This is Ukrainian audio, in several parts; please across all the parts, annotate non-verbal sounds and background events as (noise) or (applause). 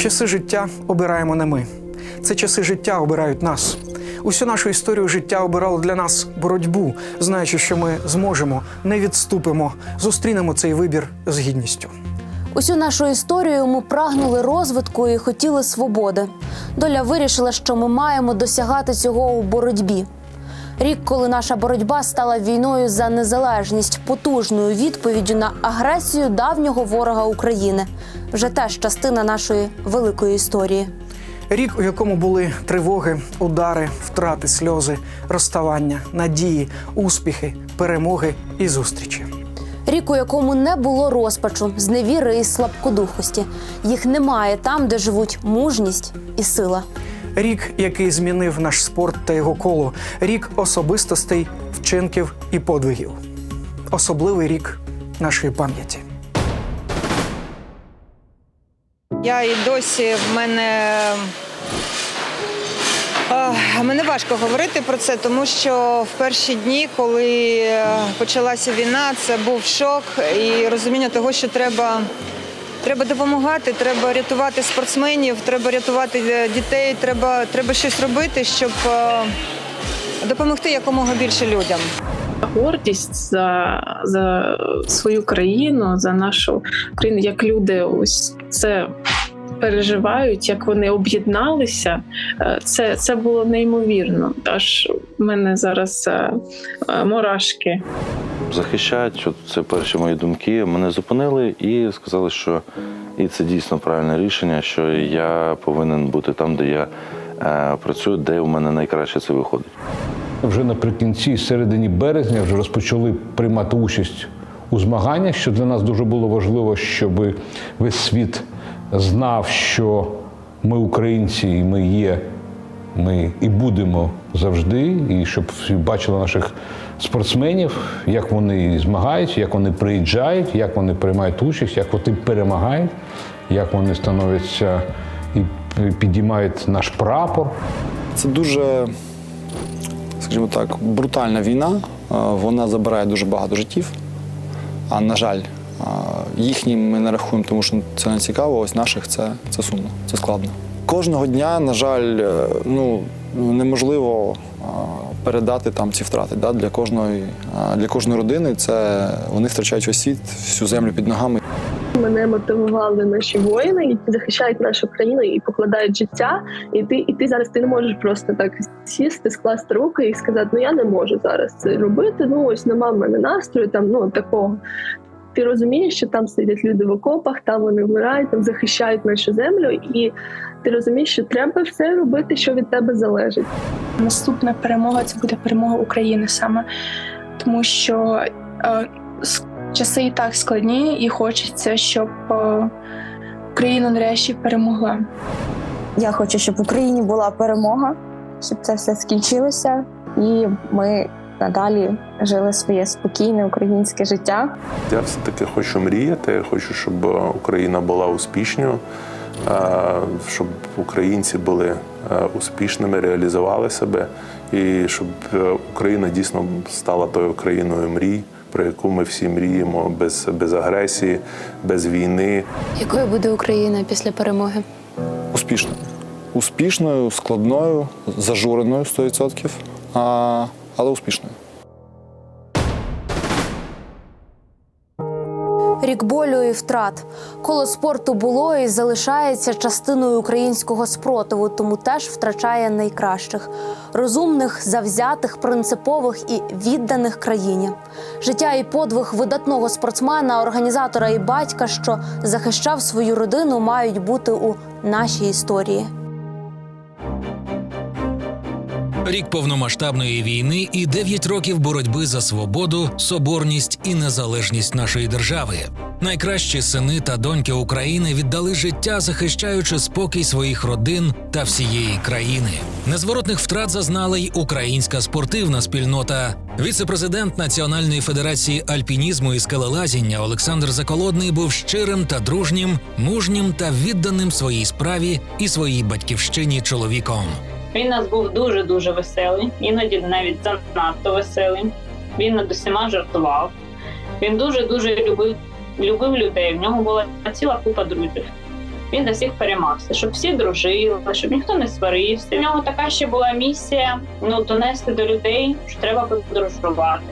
Часи життя обираємо не ми. Це часи життя обирають нас. Усю нашу історію життя обирало для нас боротьбу, знаючи, що ми зможемо, не відступимо, зустрінемо цей вибір з гідністю. Усю нашу історію ми прагнули розвитку і хотіли свободи. Доля вирішила, що ми маємо досягати цього у боротьбі. Рік, коли наша боротьба стала війною за незалежність, потужною відповіддю на агресію давнього ворога України, вже теж частина нашої великої історії. Рік, у якому були тривоги, удари, втрати, сльози, розставання, надії, успіхи, перемоги і зустрічі. Рік, у якому не було розпачу, зневіри і слабкодухості. Їх немає там, де живуть мужність і сила. Рік, який змінив наш спорт та його коло, рік особистостей, вчинків і подвигів. Особливий рік нашої пам'яті. Я і досі в мене. Мене важко говорити про це, тому що в перші дні, коли е, почалася війна, це був шок і розуміння того, що треба, треба допомагати, треба рятувати спортсменів, треба рятувати е, дітей, треба, треба щось робити, щоб е, допомогти якомога більше людям. гордість за, за свою країну, за нашу країну, як люди ось це переживають, як вони об'єдналися. Е, Це, це було неймовірно. Аж в мене зараз мурашки. Захищають. От це перші мої думки. Мене зупинили і сказали, що і це дійсно правильне рішення, що я повинен бути там, де я е, працюю, де в мене найкраще це виходить. Вже наприкінці, середині березня, вже розпочали приймати участь у змаганнях, що для нас дуже було важливо, щоб весь світ знав, що ми українці, і ми є, ми і будемо завжди, і щоб всі бачили наших спортсменів, як вони змагаються, як вони приїжджають, як вони приймають участь, як вони перемагають, як вони становляться і підіймають наш прапор. Це дуже, скажімо так, брутальна війна. Е, Вона забирає дуже багато життів. А на жаль, е, їхні ми не рахуємо, тому що це не цікаво. Ось наших це, це сумно, це складно. Кожного дня, на жаль, е, ну неможливо передати там ці втрати. Да? Для кожної для кожної родини це вони втрачають осід, всю землю під ногами. Мене мотивували наші воїни, які захищають нашу країну і покладають життя. І ти, і ти зараз ти не можеш просто так сісти, скласти руки і сказати, ну я не можу зараз це робити. Ну ось нема в мене настрою, там ну такого. Ти розумієш, що там сидять люди в окопах, там вони вмирають, там захищають нашу землю, і ти розумієш, що треба все робити, що від тебе залежить. наступна перемога це буде перемога України саме, тому що е, часи і так складні, і хочеться, щоб е, Україна нарешті перемогла. Я хочу, щоб в Україні була перемога, щоб це все скінчилося, і ми надалі жили своє спокійне українське життя. Я все-таки хочу мріяти, я хочу, щоб е, Україна була успішною, е, щоб українці були е, успішними, реалізували себе, і щоб Україна дійсно стала тою країною мрій, про яку ми всі мріємо, без, без агресії, без війни. Якою буде Україна після перемоги? Успішною. Успішною, складною, зажуреною 100%, а, але успішною. Рік болю і втрат. Коло спорту було і залишається частиною українського спротиву, тому теж втрачає найкращих розумних, завзятих, принципових і відданих країні. Життя і подвиг видатного спортсмена, організатора і батька, що захищав свою родину, мають бути у нашій історії. Рік повномасштабної війни і 9 років боротьби за свободу, соборність і незалежність нашої держави. Найкращі сини та доньки України віддали життя, захищаючи спокій своїх родин та всієї країни. Незворотних втрат зазнала й українська спортивна спільнота. Віце-президент Національної федерації альпінізму і скелелазіння Олександр Заколодний був щирим та дружнім, мужнім та відданим своїй справі і своїй батьківщині чоловіком. Він нас був дуже дуже веселий, іноді навіть занадто веселий. Він над усіма жартував. Він дуже дуже любив, любив людей. В нього була ціла купа друзів. він до всіх переймався, щоб всі дружили, щоб ніхто не сварився. У нього така ще була місія ну донести до людей, що треба подорожувати,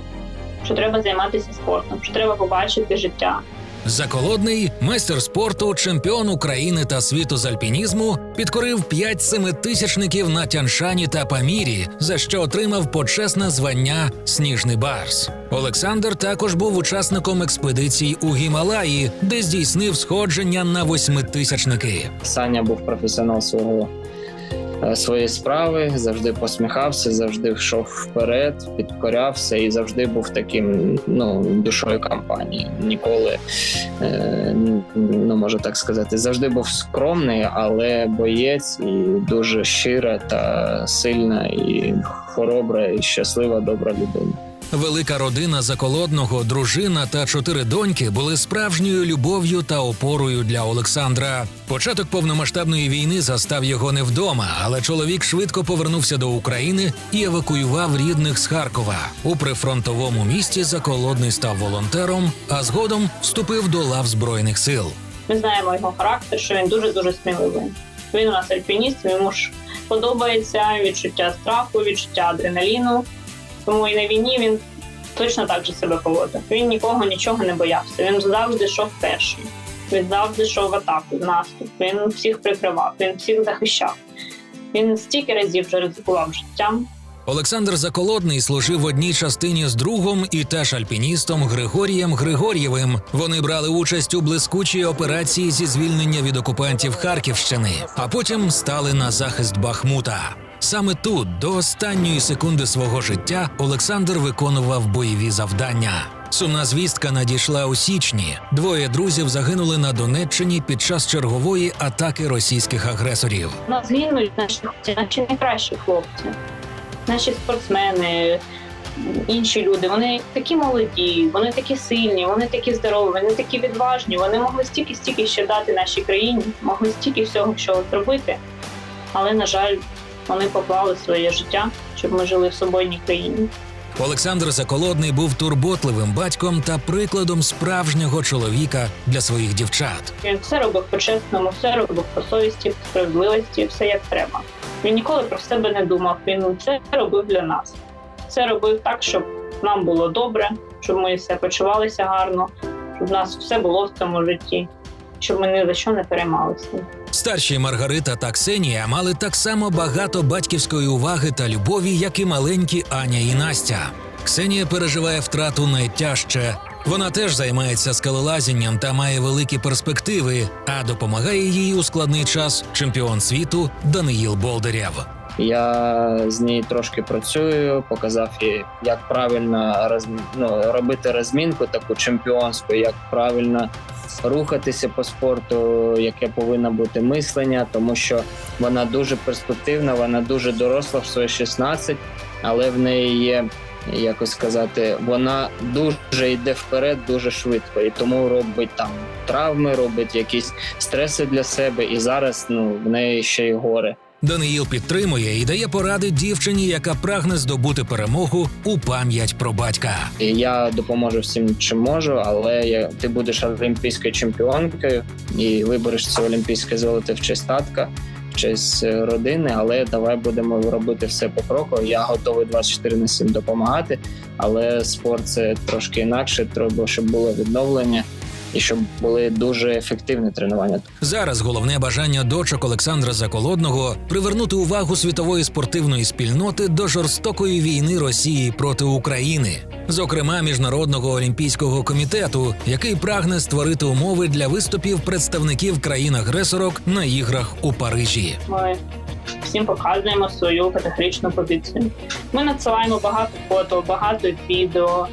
що треба займатися спортом, що треба побачити життя. Заколодний майстер спорту, чемпіон України та світу з альпінізму, підкорив п'ять семитисячників на Тяншані та Памірі, за що отримав почесне звання Сніжний Барс. Олександр також був учасником експедицій у Гімалаї, де здійснив сходження на восьмитисячники. Саня був професіонал свого е, своєї справи, завжди посміхався, завжди йшов вперед, підкорявся і завжди був таким ну, душою компанії. Ніколи, е, ну можу так сказати, завжди був скромний, але боєць і дуже щира та сильна, і хоробра, і щаслива, добра людина. Велика родина заколодного, дружина та чотири доньки були справжньою любов'ю та опорою для Олександра. Початок повномасштабної війни застав його не вдома, але чоловік швидко повернувся до України і евакуював рідних з Харкова. У прифронтовому місті заколодний став волонтером, а згодом вступив до лав збройних сил. Ми знаємо його характер, що він дуже дуже сміливий. Він у нас альпініст, йому ж подобається відчуття страху, відчуття адреналіну. Тому і на війні він точно так же себе поводив. Він нікого нічого не боявся. Він завжди йшов першим. Він завжди йшов в атаку, в наступ. Він всіх прикривав, він всіх захищав. Він стільки разів вже ризикував життям. Олександр Заколодний служив в одній частині з другом і теж альпіністом Григорієм Григор'євим. Вони брали участь у блискучій операції зі звільнення від окупантів Харківщини, а потім стали на захист Бахмута. Саме тут, до останньої секунди свого життя, Олександр виконував бойові завдання. Сумна звістка надійшла у січні. Двоє друзів загинули на Донеччині під час чергової атаки російських агресорів. Нас хлопці, наші найкращі хлопці, наші спортсмени, інші люди. Вони такі молоді, вони такі сильні, вони такі здорові, вони такі відважні. Вони могли стільки стільки ще дати нашій країні, могли стільки всього що зробити. Але, на жаль, вони поклали своє життя, щоб ми жили в свободній країні. Олександр Заколодний був турботливим батьком та прикладом справжнього чоловіка для своїх дівчат. Він все робив по-чесному, все робив по совісті, по справедливості, все як треба. Він ніколи про себе не думав. Він все робив для нас. Все робив так, щоб нам було добре, щоб ми все почувалися гарно, щоб в нас все було в цьому житті, щоб ми ні за що не переймалися. Старші Маргарита та Ксенія мали так само багато батьківської уваги та любові, як і маленькі Аня і Настя. Ксенія переживає втрату найтяжче. Вона теж займається скелелазінням та має великі перспективи, а допомагає їй у складний час чемпіон світу Даниїл Болдирєв. Я з нею трошки працюю, показав їй, як правильно роз... ну, робити розмінку таку чемпіонську, як правильно рухатися по спорту, яке повинно бути мислення, тому що вона дуже перспективна, вона дуже доросла в свої 16, але в неї є. Якось сказати, вона дуже йде вперед дуже швидко, і тому робить там травми, робить якісь стреси для себе. І зараз ну в неї ще й горе. Даниїл підтримує і дає поради дівчині, яка прагне здобути перемогу у пам'ять про батька. Я допоможу всім, чим можу, але я, ти будеш олімпійською чемпіонкою і вибереш це олімпійське золото в честь татка, честь родини. Але давай будемо робити все по кроку. Я готовий 24 на 7 допомагати, але спорт це трошки інакше. Треба, щоб було відновлення. І щоб були дуже ефективні тренування. Зараз головне бажання дочок Олександра Заколодного привернути увагу світової спортивної спільноти до жорстокої війни Росії проти України, зокрема міжнародного олімпійського комітету, який прагне створити умови для виступів представників країн-агресорок на іграх у Парижі. Ми всім показуємо свою категоричну позицію. Ми надсилаємо багато фото, багато відео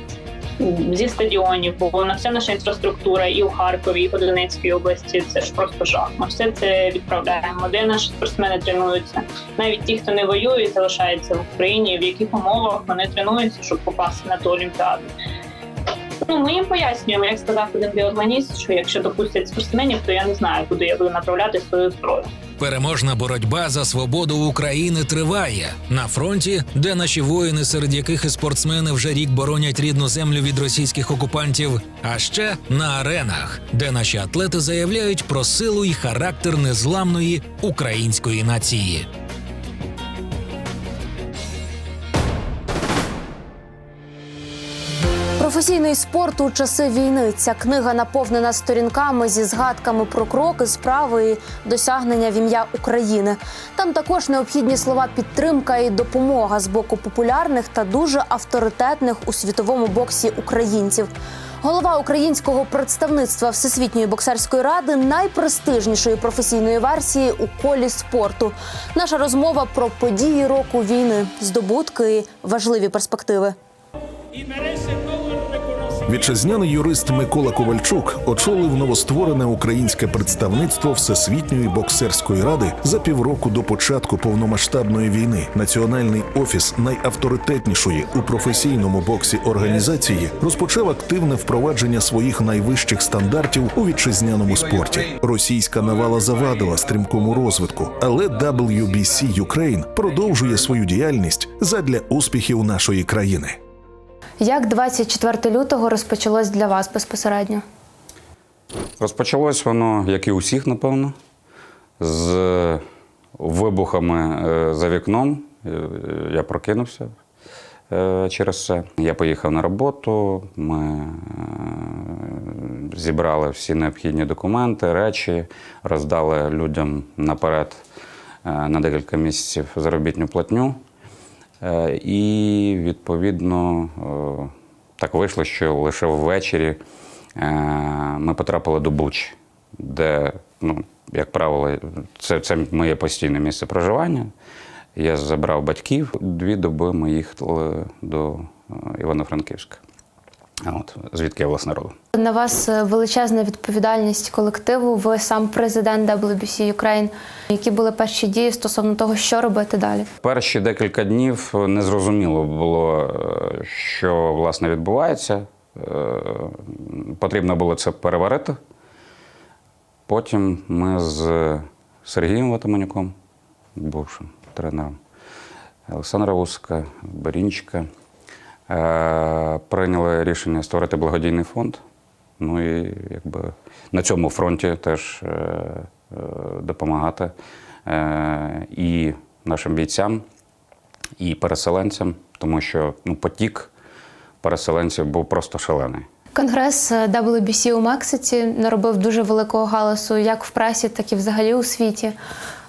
зі стадіонів, бо на вся наша інфраструктура і у Харкові, і по Донецькій області це ж просто жах. Ми все це відправляємо. Де наші спортсмени тренуються? Навіть ті, хто не воює, і залишається в Україні, в яких умовах вони тренуються, щоб попасти на ту олімпіаду. Ну, ми їм пояснюємо, як сказав один біотланіст, що якщо допустять спортсменів, то я не знаю, куди я буду направляти свою зброю. Переможна боротьба за свободу України триває на фронті, де наші воїни, серед яких і спортсмени вже рік боронять рідну землю від російських окупантів. А ще на аренах, де наші атлети заявляють про силу і характер незламної української нації. Професійний спорт у часи війни. Ця книга наповнена сторінками зі згадками про кроки, справи і досягнення в ім'я України. Там також необхідні слова підтримка і допомога з боку популярних та дуже авторитетних у світовому боксі українців. Голова українського представництва Всесвітньої боксерської ради найпрестижнішої професійної версії у колі спорту. Наша розмова про події року війни, здобутки і важливі перспективи. Вітчизняний юрист Микола Ковальчук очолив новостворене українське представництво Всесвітньої боксерської ради за півроку до початку повномасштабної війни. Національний офіс найавторитетнішої у професійному боксі організації розпочав активне впровадження своїх найвищих стандартів у вітчизняному спорті. Російська навала завадила стрімкому розвитку, але WBC Ukraine продовжує свою діяльність задля успіхів нашої країни. Як 24 лютого розпочалось для вас безпосередньо? Розпочалось воно, як і у всіх, напевно, з вибухами е, за вікном. Е, Я прокинувся е, через це. Я поїхав на роботу, ми е, зібрали всі необхідні документи, речі, роздали людям наперед е, на декілька місяців заробітну платню. Е, І відповідно е, так вийшло, що лише ввечері е, ми потрапили до Бучі, де, ну, як правило, це, це моє постійне місце проживання. Я забрав батьків. Дві доби ми їхали до Івано-Франківська. От, звідки я власне родом. На вас е, величезна відповідальність колективу. Ви сам президент WBC Ukraine. Які були перші дії стосовно того, що робити далі? Перші декілька днів незрозуміло було, е, що власне відбувається. Е, Потрібно було це переварити. Потім ми з Сергієм Ватаманюком, бувшим тренером Олександра Вусика, Берінчика, е, прийняли рішення створити благодійний фонд. Ну і якби на цьому фронті теж е, е, допомагати е, і нашим бійцям, і переселенцям, тому що ну, потік переселенців був просто шалений. Конгрес е, WBC у Мексиці наробив дуже великого галасу, як в пресі, так і взагалі у світі.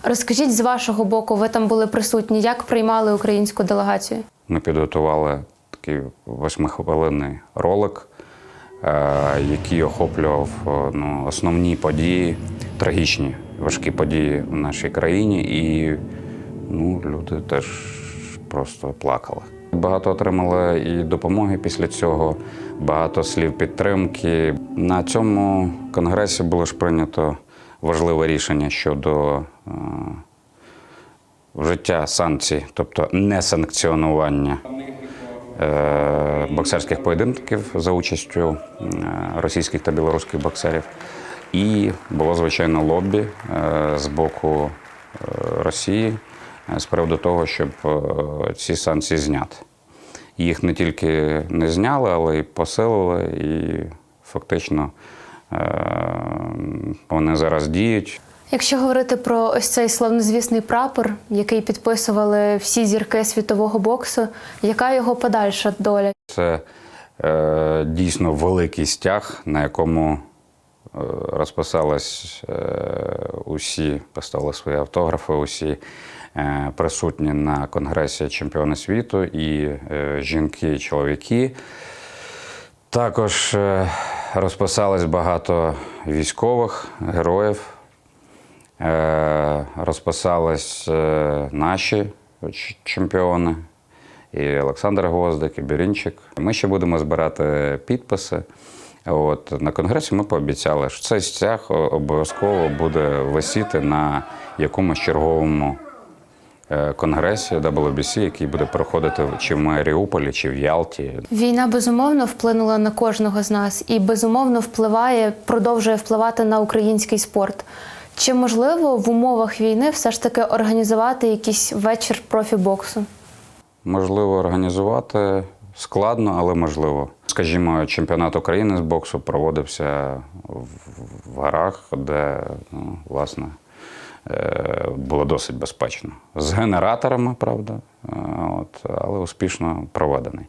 Розкажіть з вашого боку, ви там були присутні, як приймали українську делегацію? Ми підготували такий восьмихвилинний ролик, е, який охоплював е, ну, основні події, трагічні, важкі події в нашій країні, і ну, люди теж просто плакали. Багато отримали і допомоги після цього, багато слів підтримки. На цьому конгресі було ж прийнято важливе рішення щодо е, вжиття санкцій, тобто несанкціонування боксерських поєдинків за участю е, російських та білоруських боксерів. І було звичайно лобі е, з боку е, Росії е, з приводу того, щоб е, ці санкції зняти. Їх не тільки не зняли, але й посилили, і фактично е, вони зараз діють. Якщо говорити про ось цей славнозвісний прапор, який підписували всі зірки світового боксу, яка його подальша доля? Це е, дійсно великий стяг, на якому е, розписались е, усі, поставили свої автографи, усі е, присутні на конгресі чемпіони світу, і е, жінки, і чоловіки. Також е, розписались багато військових, героїв. Е, розписались е, наші чемпіони, і Олександр Гвоздик, і Бірінчик. Ми ще будемо збирати підписи. От на конгресі ми пообіцяли, що цей стяг обов'язково буде висіти на якомусь черговому е, конгресі WBC, який буде проходити чи в Маріуполі, чи в Ялті. Війна безумовно вплинула на кожного з нас і безумовно впливає, продовжує впливати на український спорт. Чи можливо в умовах війни все ж таки організувати якийсь вечір профібоксу? Можливо організувати складно, але можливо. Скажімо, чемпіонат України з боксу проводився в, горах, де ну, власне е, було досить безпечно. З генераторами, правда, е, от, але успішно проведений.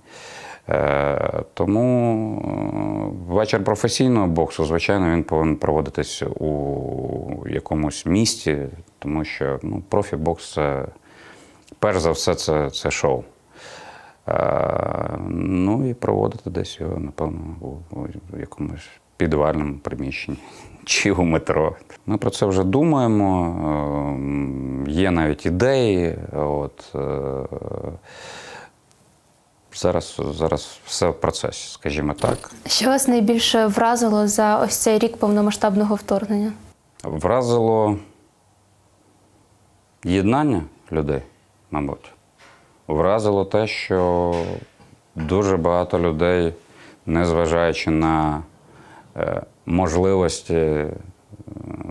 Е, Тому е, вечір професійного боксу, звичайно, він повинен проводитись у якомусь місті, тому що ну, профібокс це перш за все це, це шоу. Е, ну і проводити десь його, напевно, у, якомусь підвальному приміщенні (laughs) чи у метро. Ми про це вже думаємо. Є навіть ідеї. От, зараз, зараз все в процесі, скажімо так. Що вас найбільше вразило за ось цей рік повномасштабного вторгнення? Вразило єднання людей, мабуть. Вразило те, що дуже багато людей, незважаючи на е, можливості е,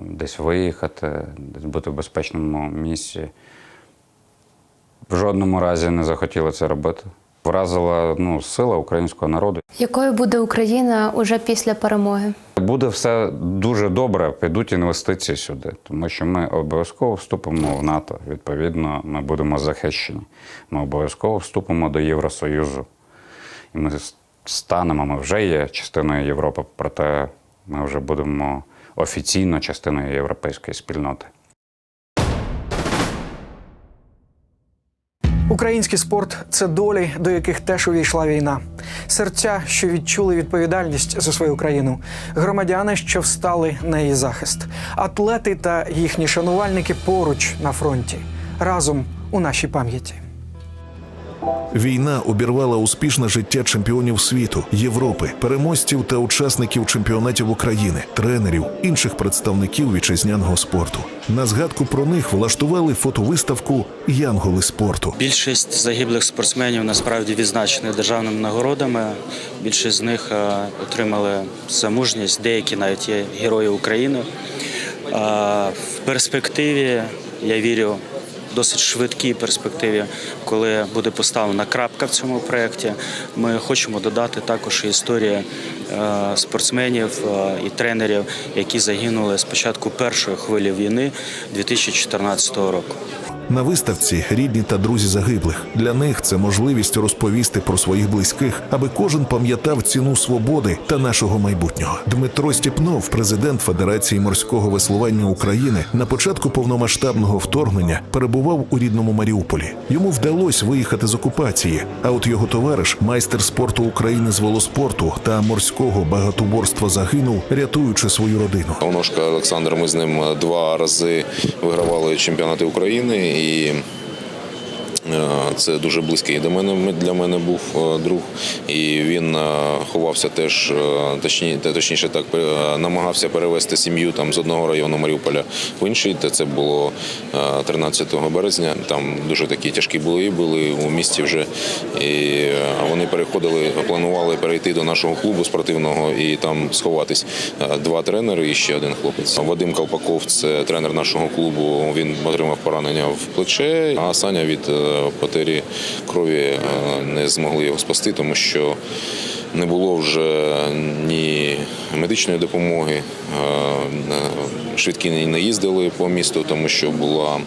десь виїхати, десь бути в безпечному місці, в жодному разі не захотіли це робити. Вразила ну, сила українського народу. Якою буде Україна уже після перемоги? Буде все дуже добре, підуть інвестиції сюди, тому що ми обов'язково вступимо в НАТО. Відповідно, ми будемо захищені. Ми обов'язково вступимо до Євросоюзу. І ми станемо, ми вже є частиною Європи, проте ми вже будемо офіційно частиною європейської спільноти. Український спорт це долі, до яких теж увійшла війна, серця, що відчули відповідальність за свою країну, громадяни, що встали на її захист, атлети та їхні шанувальники поруч на фронті, разом у нашій пам'яті. Війна обірвала успішне життя чемпіонів світу, Європи, переможців та учасників чемпіонатів України, тренерів, інших представників вітчизняного спорту. На згадку про них влаштували фотовиставку Янголи спорту. Більшість загиблих спортсменів насправді відзначені державними нагородами. Більшість з них е, отримали за мужність, деякі навіть є герої України. Е, В перспективі я вірю. Досить швидкій перспективі, коли буде поставлена крапка в цьому проєкті. Ми хочемо додати також історії е, спортсменів е, і тренерів, які загинули з початку першої хвилі війни 2014 року. На виставці рідні та друзі загиблих. Для них це можливість розповісти про своїх близьких, аби кожен пам'ятав ціну свободи та нашого майбутнього. Дмитро Стіпнов, президент Федерації морського веслування України, на початку повномасштабного вторгнення перебував у рідному Маріуполі. Йому вдалося виїхати з окупації. А от його товариш, майстер спорту України з велоспорту та морського багатоборства, загинув, рятуючи свою родину. Оношка Олександр, ми з ним два рази вигравали чемпіонати України, і це дуже близький до мене для мене був е, друг. І він е, ховався теж, е, точні, точніше так, е, намагався перевести сім'ю там з одного району Маріуполя в інший. Це було е, 13 березня. Там дуже такі тяжкі бої були у місті вже. І е, вони переходили, планували перейти до нашого клубу спортивного і там сховатись. Е, Два тренери і ще один хлопець. Вадим Колпаков, це тренер нашого клубу. Він отримав поранення в плече, а Саня від е, потері крові е, не змогли його спасти, тому що не було вже ні медичної допомоги. е, е, Швидкі не їздили по місту, тому що була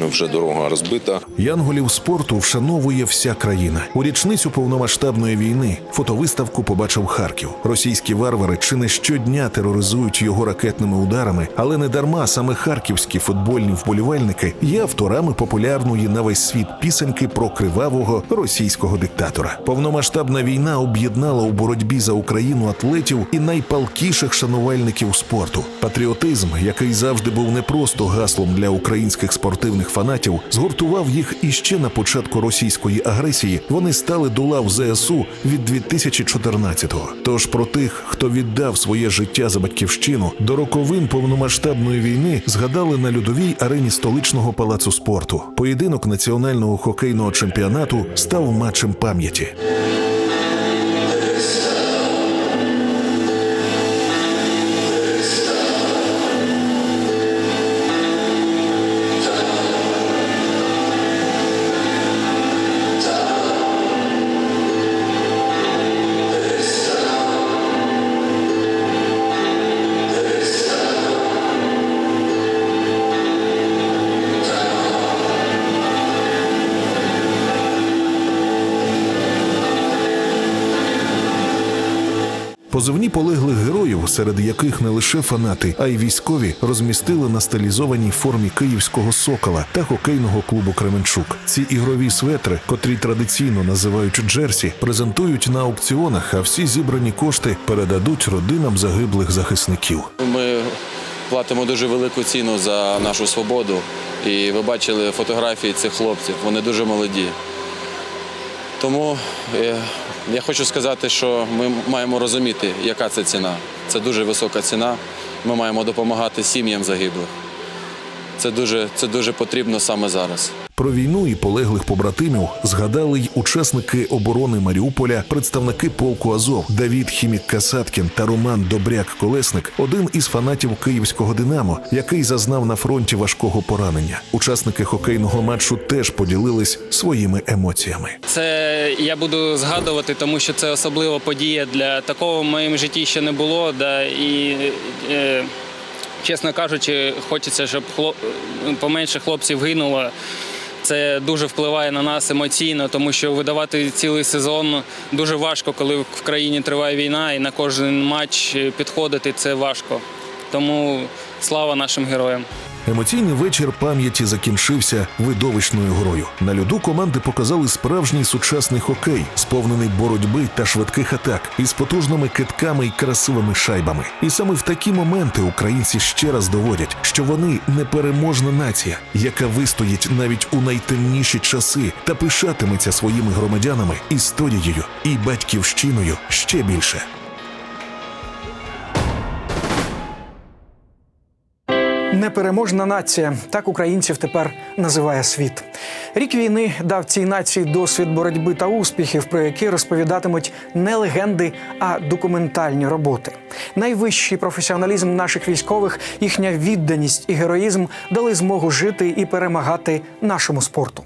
вже дорога розбита. Янголів спорту вшановує вся країна. У річницю повномасштабної війни фотовиставку побачив Харків. Російські варвари чи не щодня тероризують його ракетними ударами, але не дарма саме харківські футбольні вболівальники є авторами популярної на весь світ пісеньки про кривавого російського диктатора. Повномасштабна війна об'єднала у боротьбі за Україну атлетів і найпалкіших шанувальників спорту. Патріотизм, який завжди був не просто гаслом для українських спортивних фанатів, згуртував їх іще на початку російської агресії. Вони стали до лав ЗСУ від 2014-го. Тож про тих, хто віддав своє життя за батьківщину, до роковин повномасштабної війни згадали на льодовій арені столичного палацу спорту. Поєдинок національного хокейного чемпіонату став матчем пам'яті. Позивні полеглих героїв, серед яких не лише фанати, а й військові, розмістили на стилізованій формі київського сокола та хокейного клубу Кременчук. Ці ігрові светри, котрі традиційно називають джерсі, презентують на аукціонах, а всі зібрані кошти передадуть родинам загиблих захисників. Ми платимо дуже велику ціну за нашу свободу. І ви бачили фотографії цих хлопців, вони дуже молоді. Тому е, я хочу сказати, що ми маємо розуміти, яка це ціна. Це дуже висока ціна. Ми маємо допомагати сім'ям загиблих. Це дуже, це дуже потрібно саме зараз. Про війну і полеглих побратимів згадали й учасники оборони Маріуполя, представники полку Азов Давід Хімік Касаткін та Роман Добряк Колесник, один із фанатів київського Динамо, який зазнав на фронті важкого поранення. Учасники хокейного матчу теж поділились своїми емоціями. Це я буду згадувати, тому що це особлива подія для такого в моєму житті ще не було. Да, і, е, чесно кажучи, хочеться, щоб поменше хлопців гинуло. Це дуже впливає на нас емоційно, тому що видавати цілий сезон дуже важко, коли в країні триває війна, і на кожен матч підходити це важко. Тому слава нашим героям. Емоційний вечір пам'яті закінчився видовищною грою. На льоду команди показали справжній сучасний хокей, сповнений боротьби та швидких атак, із потужними китками і красивими шайбами. І саме в такі моменти українці ще раз доводять, що вони непереможна нація, яка вистоїть навіть у найтемніші часи та пишатиметься своїми громадянами, історією і батьківщиною ще більше. Непереможна нація так українців тепер називає світ. Рік війни дав цій нації досвід боротьби та успіхів, про які розповідатимуть не легенди, а документальні роботи. Найвищий професіоналізм наших військових, їхня відданість і героїзм дали змогу жити і перемагати нашому спорту.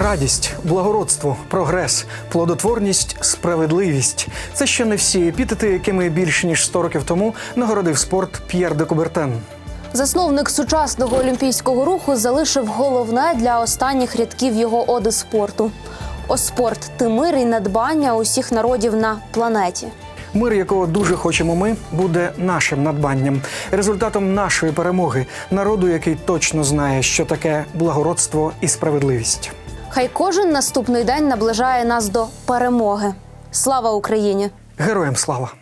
Радість, благородство, прогрес, плодотворність, справедливість це ще не всі епітети, якими більш ніж 100 років тому нагородив спорт П'єр де Кубертен. Засновник сучасного олімпійського руху залишив головне для останніх рядків його оди спорту. О спорт ти мир і надбання усіх народів на планеті. Мир, якого дуже хочемо ми, буде нашим надбанням, результатом нашої перемоги, народу, який точно знає, що таке благородство і справедливість. Хай кожен наступний день наближає нас до перемоги. Слава Україні! Героям слава!